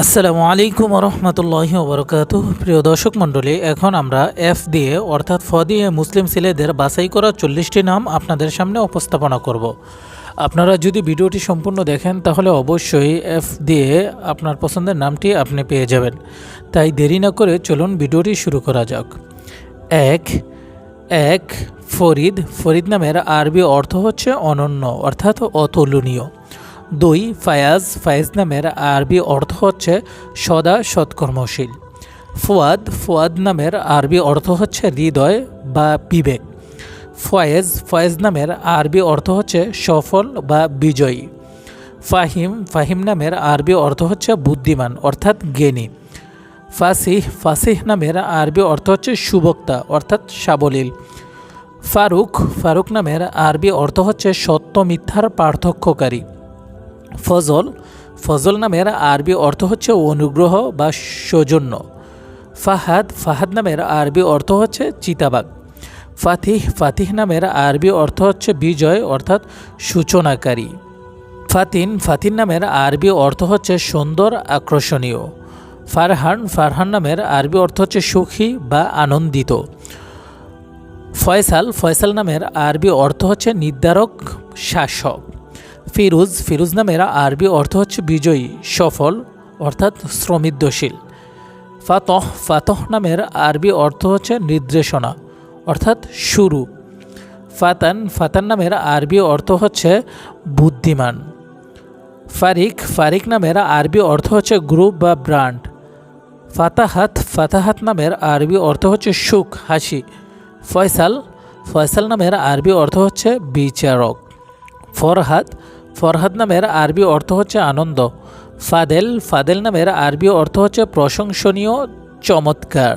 আসসালামু আলাইকুম রহমতুল্লাহি ওবরকাত। প্রিয় দর্শক মণ্ডলী, এখন আমরা এফ দিয়ে, অর্থাৎ ফ দিয়ে মুসলিম ছেলেদের বাছাই করা চল্লিশটি নাম আপনাদের সামনে উপস্থাপনা করব। আপনারা যদি ভিডিওটি সম্পূর্ণ দেখেন, তাহলে অবশ্যই এফ দিয়ে আপনার পছন্দের নামটি আপনি পেয়ে যাবেন। তাই দেরি না করে চলুন ভিডিওটি শুরু করা যাক। এক এক, ফরিদ। ফরিদ নামের আরবি অর্থ হচ্ছে অনন্য, অর্থাৎ অতুলনীয়। দুই ফায়াজ ফায়াজ নামের আরবি অর্থ হচ্ছে সদা সৎকর্মশীল। ফুয়াদ ফুয়াদ নামের আরবি অর্থ হচ্ছে হৃদয় বা বিবেক। ফয়েজ ফয়েজ নামের আরবি অর্থ হচ্ছে সফল বা বিজয়ী। ফাহিম ফাহিম নামের আরবি অর্থ হচ্ছে বুদ্ধিমান, অর্থাৎ জ্ঞানী। ফাসিহ ফাসিহ নামের আরবি অর্থ হচ্ছে সুবক্তা, অর্থাৎ সাবলীল। ফারুক ফারুক নামের আরবি অর্থ হচ্ছে সত্য মিথ্যার পার্থক্যকারী। ফজল ফজল নামের আরবি অর্থ হচ্ছে অনুগ্রহ বা সৌজন্য। ফাহাদ ফাহাদ নামের আরবি অর্থ হচ্ছে চিতাবাগ ফাতিহ ফাতিহ নামের আরবি অর্থ হচ্ছে বিজয়, অর্থাৎ সূচনাকারী। ফাতিন ফাতিন নামের আরবি অর্থ হচ্ছে সুন্দর, আকর্ষণীয়। ফারহান ফারহান নামের আরবি অর্থ হচ্ছে সুখী বা আনন্দিত। ফয়সাল ফয়সাল নামের আরবি অর্থ হচ্ছে নির্ধারক, শাসক। ফিরুজ ফিরুজ নামের আরবি অর্থ হচ্ছে বিজয়ী, সফল, অর্থাৎ শ্রমিদ্যশীল ফাতহ ফাতহ নামের আরবি অর্থ হচ্ছে নির্দেশনা, অর্থাৎ শুরু। ফাতান ফাতান নামের আরবি অর্থ হচ্ছে বুদ্ধিমান। ফারিক ফারিক নামের আরবি অর্থ হচ্ছে গ্রুপ বা ব্র্যান্ড। ফাতাহাত ফাতাহাত নামের আরবি অর্থ হচ্ছে সুখ, হাসি। ফয়সাল ফয়সাল নামের আরবি অর্থ হচ্ছে বিচারক। ফরহাদ ফরহাদ নামের আরবি অর্থ হচ্ছে আনন্দ। ফাদেল ফাদেল নামের আরবি অর্থ হচ্ছে প্রশংসনীয়, চমৎকার।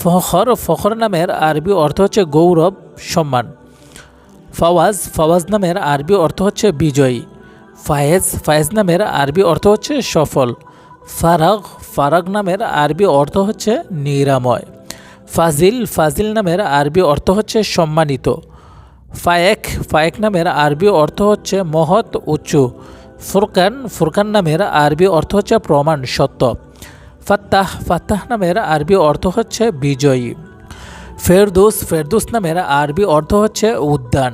ফখর ফখর নামের আরবি অর্থ হচ্ছে গৌরব, সম্মান। ফওয়াজ ফওয়াজ নামের আরবি অর্থ হচ্ছে বিজয়ী। ফায়েজ ফায়েজ নামের আরবি অর্থ হচ্ছে সফল। ফারাগ ফারাগ নামের আরবি অর্থ হচ্ছে নিরাময়। ফাজিল ফাজিল নামের আরবি অর্থ হচ্ছে সম্মানিত। ফায়েক ফায়েক নামের আরবি অর্থ হচ্ছে মহৎ, উঁচু। ফুরকান ফুরকান নামের আরবি অর্থ হচ্ছে প্রমাণ, সত্য। ফাত্তাহ ফাত্তাহ নামের আরবি অর্থ হচ্ছে বিজয়ী। ফেরদুস ফেরদুস নামের আরবি অর্থ হচ্ছে উদ্যান।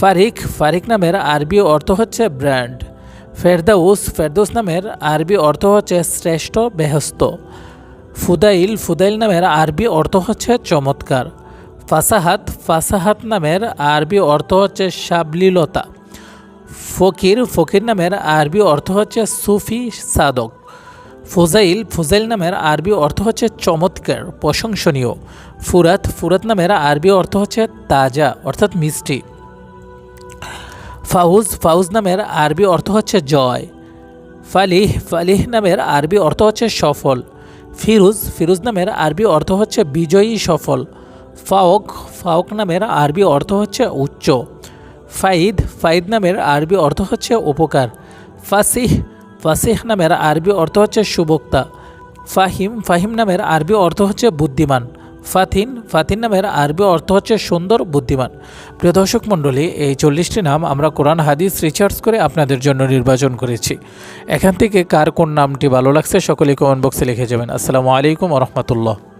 ফারিক ফারিক নামের আরবি অর্থ হচ্ছে ব্র্যান্ড। ফেরদাউস ফেরদৌস নামের আরবি অর্থ হচ্ছে শ্রেষ্ঠ বেহস্ত ফুদাইল ফুদাইল নামের আরবি অর্থ হচ্ছে চমৎকার। ফাসাহাত ফাসাহাত নামের আরবি অর্থ হচ্ছে সাবলীলতা। ফকির ফকির নামের আরবি অর্থ হচ্ছে সুফি সাদক। ফুজাইল ফুজাইল নামের আরবি অর্থ হচ্ছে চমৎকার, প্রশংসনীয়। ফুরাত ফুরাত নামের আরবি অর্থ হচ্ছে তাজা, অর্থাৎ মিষ্টি। ফাউজ ফাউজ নামের আরবি অর্থ হচ্ছে জয়। ফালিহ ফালিহ নামের আরবি অর্থ হচ্ছে সফল। ফিরুজ ফিরুজ নামের আরবি অর্থ হচ্ছে বিজয়ী সফল। ফাওক ফাওক নামের আরবি অর্থ হচ্ছে উচ্চ। ফাইদ ফাইদ নামের আরবি অর্থ হচ্ছে উপকার। ফাসিহ ফাসিহ নামের আরবি অর্থ হচ্ছে সুবক্তা। ফাহিম ফাহিম নামের আরবি অর্থ হচ্ছে বুদ্ধিমান। ফাথিন ফাথিন নামের আরবি অর্থ হচ্ছে সুন্দর, বুদ্ধিমান। প্রিয় দর্শক মণ্ডলী, এই চল্লিশটি নাম আমরা কোরআন, হাদিস রিসার্চ করে আপনাদের জন্য নির্বাচন করেছি। এখান থেকে কার কোন নামটি ভালো লাগছে সকলে কমেন্ট বক্সে লিখে যাবেন। আসসালামু আলাইকুম রহমতুল্লাহ।